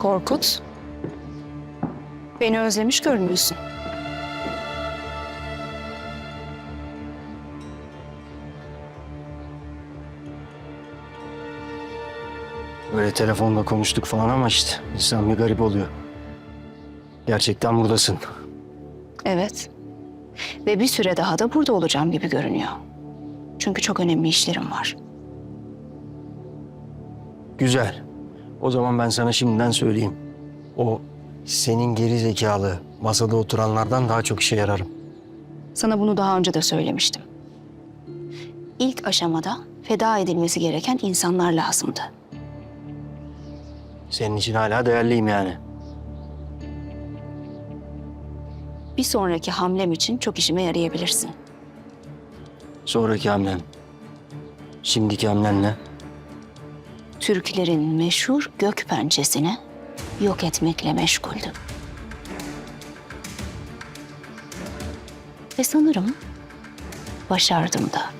Korkut. Beni özlemiş görünüyorsun. Böyle telefonla konuştuk falan ama işte insan bir garip oluyor. Gerçekten buradasın. Evet. Ve bir süre daha da burada olacağım gibi görünüyor. Çünkü çok önemli işlerim var. Güzel. O zaman ben sana şimdiden söyleyeyim. O senin geri zekalı masada oturanlardan daha çok işe yararım. Sana bunu daha önce de söylemiştim. İlk aşamada feda edilmesi gereken insanlar lazımdı. Senin için hala değerliyim yani. Bir sonraki hamlem için çok işime yarayabilirsin. Sonraki hamlen. Şimdiki hamlen ne? Türklerin meşhur gök pençesini yok etmekle meşguldüm. Ve sanırım başardım da.